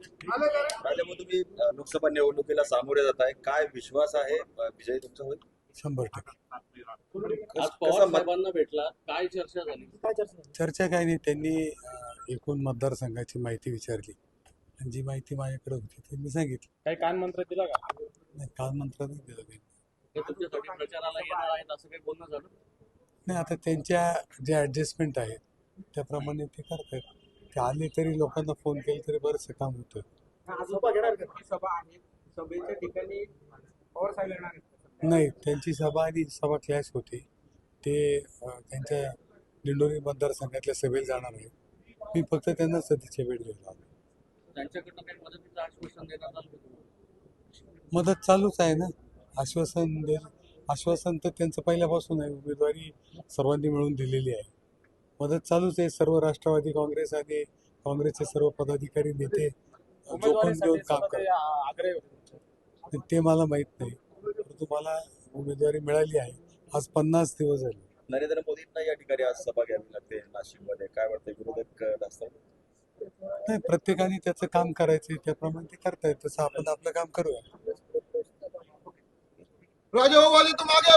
राजाभाऊ तुम्ही लोकसभा निवडणुकीला सामोरे जात आहे काय विश्वास आहे विजय तुमचा होईल? शंभर टक्के. भेटला. काय चर्चा झाली? चर्चा काय नाही. त्यांनी एकूण मतदारसंघाची माहिती विचारली. आणि जी माहिती माझ्याकडे होती ती मी सांगितली. काही कान मंत्र दिला का? नाही काल मंत्र नाही दिलं त्यांनी. ते तुमच्यासाठी प्रचाराला येणार आहेत असं काही बोलणं झालं? नाही आता त्यांच्या जे ॲडजस्टमेंट आहेत त्याप्रमाणे ते करतात ते आले तरी लोकांना फोन केले तरी बरंचसं काम होतं. सभा घेणार का? ती सभा आहे. सभेच्या ठिकाणी पवार साहेब येणार आहेत नाही त्यांची सभा आणि सभा क्लॅश होती. ते अं, त्यांच्या दिंडोरी मतदारसंघातल्या सभेला जाणार आहेत. मी फक्त त्यांना सध्याच्या भेट आलो त्यांच्याकडनं काही मदतीचं आश्वासन देण्यात आलं का तुम्हाला? मदत चालूच आहे ना. आश्वासन दे आश्वासन तर त्यांचं पहिल्यापासून आहे. उमेदवारी सर्वांनी मिळून दिलेली आहे. मदत चालूच आहे. सर्व राष्ट्रवादी काँग्रेस आणि काँग्रेसचे सर्व पदाधिकारी नेते जोखून घेऊन उमेदवारीसाठी काम करतात. ते मला माहीत नाही. परंतु मला उमेदवारी मिळाली आहे. आज पन्नास दिवस झाले. नरेंद्र मोदींना या ठिकाणी आज सभा घ्यावी लागते नाशिकमध्ये. काय वाटतं विरोधक जास्त नाही प्रत्येकाने त्याचं काम करायचं त्याप्रमाणे ते करतायत. तसं आपण आपलं काम करूया. राजा हो वाले तुम आगे